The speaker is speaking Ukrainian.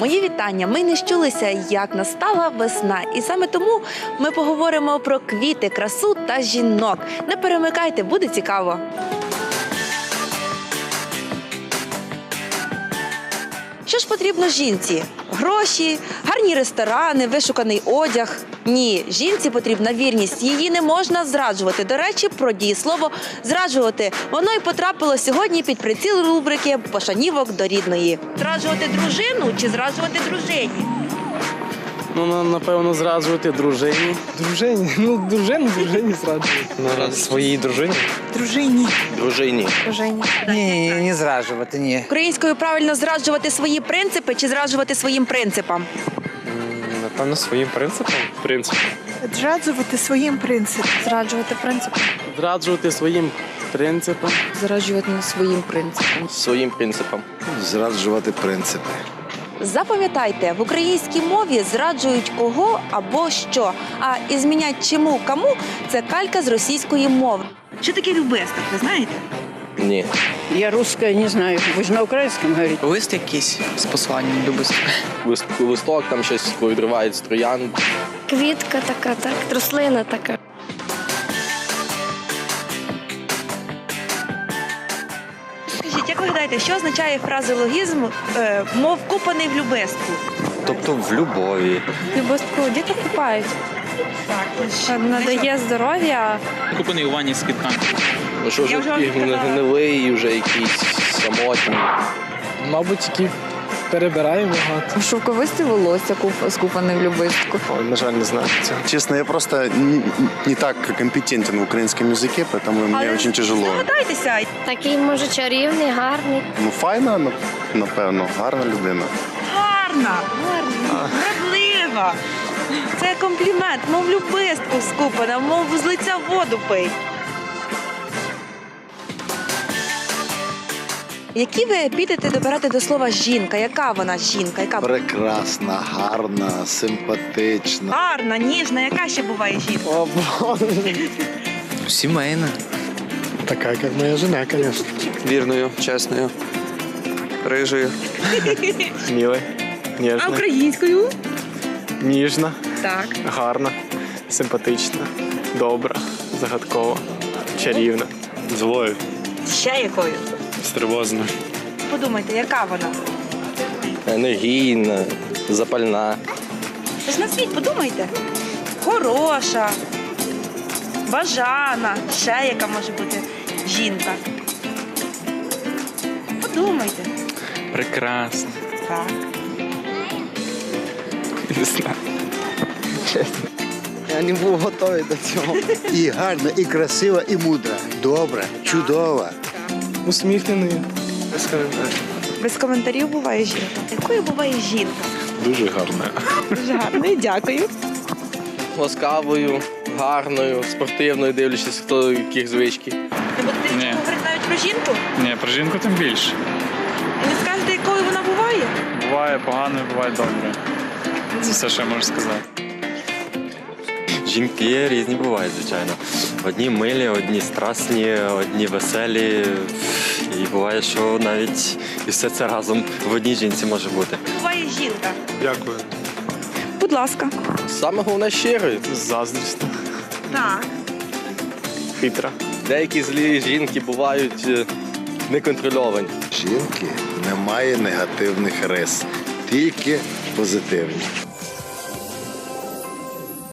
Мої вітання. Ми не щулися, як настала весна, і саме тому ми поговоримо про квіти, красу та жінок. Не перемикайте, буде цікаво. Що ж потрібно жінці? Гроші, гарні ресторани, вишуканий одяг. Ні, жінці потрібна вірність. Її не можна зраджувати. До речі, про дієслово зраджувати. Воно й потрапило сьогодні під приціл рубрики Пошанівок до рідної. Зраджувати дружину чи зраджувати дружині? Ну, на- напевно, зраджувати дружині. Дружині, ну дружину, дружині зраджують. На своїй дружині. Дружині. Дружині. Ні, не зраджувати, ні. Українською правильно зраджувати свої принципи чи зраджувати своїм принципам? Напевно, своїм принципом. Принцип. Зраджувати своїм принципом. Зраджувати принципи. Зраджувати своїм принципом. Зраджувати своїм принципом. Своїм принципам. зраджувати принципи. Запам'ятайте, в українській мові зраджують кого або що. А і змінять чому кому це калька з російської мови. Що таке любесток, ви знаєте? Ні. Я русская не знаю. Вы же на украинском говорите. Лист якийсь з посланням безпеки. Лист- Листок там щось відривають з троян. Квітка така, так, рослина така. Як ви гадаєте, що означає фразеологізм е, мов купаний в любестку? Тобто в любові. Любостку діти купають. Так, Надає здоров'я. Купаний у ванні з квітками. Ну що ж, вже вам сказала. гнилий, вже якийсь самотній. Мабуть, тільки перебирає багато. Шовковисте волосся скупане в любистку. Ой, на жаль, не знаю цього. Честно, я просто не, не так компетентен в украинском языке, поэтому мне очень тяжело. Здогадайтеся, Такий, може, чарівний, гарний. Ну, файна, ну, напевно, гарна людина. гарна, вродлива. Це комплімент, мов любистку скупана, мов з лиця воду пий. Які ви епітети доберете до слова жінка? Яка вона жінка? Яка Прекрасна, гарна, симпатична. гарна, ніжна, яка ще буває жінка? О, Боже. Сімейна. Така, як моя жена, звісно. Вірною, чесною, рижею. Смілий, А українською? ніжна, Так. гарна, симпатична, добра, загадкова, чарівна. Злою. Ще якою? Стервозна. Подумайте, яка вона? Енергійна, запальна. Ви ж назвіть, подумайте. Хороша, бажана, ще яка може бути жінка. Подумайте. Прекрасно. Так. Не знаю. Я не був готовий до цього. І гарна, і красива, і мудра. Добра, чудова. Усміхнений. Без коментарів Без коментарів буває жінка. Якою буває жінка? Дуже гарна. Дуже гарною, дякую. Ласкавою, гарною, спортивною, дивлячись, хто яких звички. Не будете Ні. говорити навіть про жінку? Ні, про жінку тим більше. Не скажете, якою вона буває? Буває погано, буває добре. Це все, що я можу сказати. Жінки різні бувають, звичайно. Одні милі, одні страсні, одні веселі. І буває, що навіть і все це разом в одній жінці може бути. Буває жінка. Дякую. Будь ласка. Саме головне щирою. Заздрісна, Так. хитра. Деякі злі жінки бувають е, неконтрольовані. Жінки немає негативних рис, тільки позитивні.